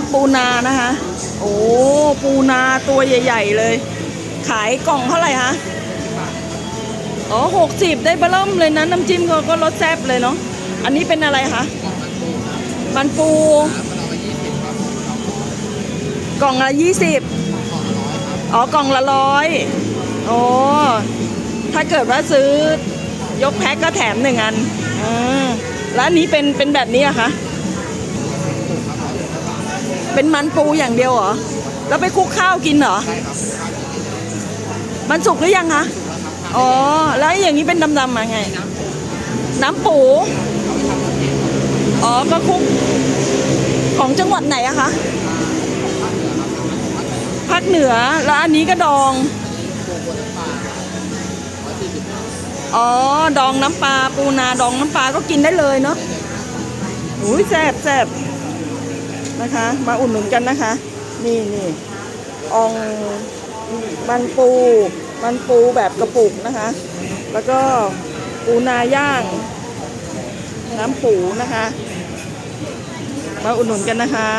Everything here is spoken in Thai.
สปูนานะคะ โอ้ปูนาตัวใหญ่ ๆ เลย ขายกล่องเท่าไหร่คะอ๋อหกสิบได้เบิ่มเลยนะ น้ำจิ้มเขาก็รสแซ่บเลยเนาะอันนี้เป็นอะไรคะมันปู กล่องละยี่สิบอ๋อกล่องละร้อยโอ้ถ้าเกิดว่าซื้อยกแพ็คก็แถมหนึ่งอันอืมแล้วอันนี้เป็นเป็นแบบนี้อะคะ เป็นมันปูอย่างเดียวเหรอ แล้วไปคลุกข้าวกินเหรอ มันสุกหรือยังคะ อ๋อ แล้วอย่างนี้เป็นดำๆมาไง น้ำปู อ๋อ ก็คลุก ของจังหวัดไหนอะคะ ภาคเหนือ แล้วอันนี้ก็ดอง อ๋อ ดองน้ำปลาปูนาดองน้ำปลาก็กินได้เลยเนาะอุ้ยแซ่บแซ่บ นะคะ มาอุดหนุนกันนะคะ นี่นี่องมันปูมันปูแบบกระปุกนะคะ แล้วก็ปูนาย่าง น้ำปูนะคะ มาอุดหนุนกันนะคะ